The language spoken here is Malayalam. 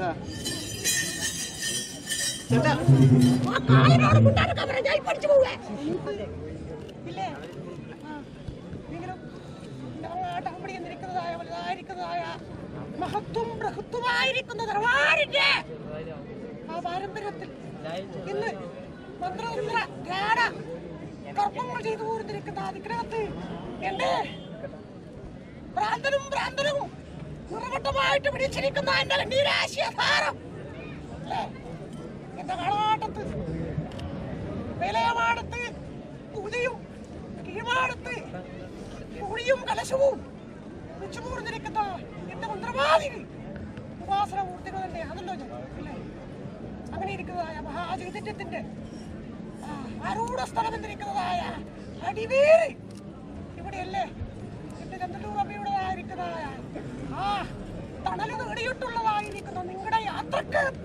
ആ. ചേട്ടാ ആ പഠിച്ചു പോവേ ഇല്ലേ ആ. എങ്കിലും ഞങ്ങളുടെ അവിടെ എന്നിരിക്കുന്നതായ വലുതായിരിക്കുന്നതായ മഹത്വം ബൃഹത്വമായിരിക്കുന്ന നിറവാരിന്റെ ആ പാരമ്പര്യത്തിൽ ഇന്ന് മന്ത്രതന്ത്ര ധ്യാന കർമ്മങ്ങൾ ചെയ്തു പോരുന്നിരിക്കുന്ന എന്റെ ഭ്രാന്തനും ഭ്രാന്തനും നിറവട്ടമായിട്ട് പിടിച്ചിരിക്കുന്ന എന്റെ നീരാശയധാരം അല്ലേ? എന്റെ കളാട്ടത്ത് വിലയമാടത്ത് ഉദിയും കീഴ്മാടത്ത് കുഴിയും കലശവും വെച്ചുകൂർന്നിരിക്കുന്ന എന്റെ മന്ത്രവാദികൾ ഉപാസന മൂർത്തികൾ തന്നെ അതല്ലോ ഞാൻ അല്ലേ? അങ്ങനെ ഇരിക്കുന്നതായ മഹാചൈതന്യത്തിന്റെ ആരൂഢ സ്ഥലം എന്നിരിക്കുന്നതായ അടിവേര് Thank.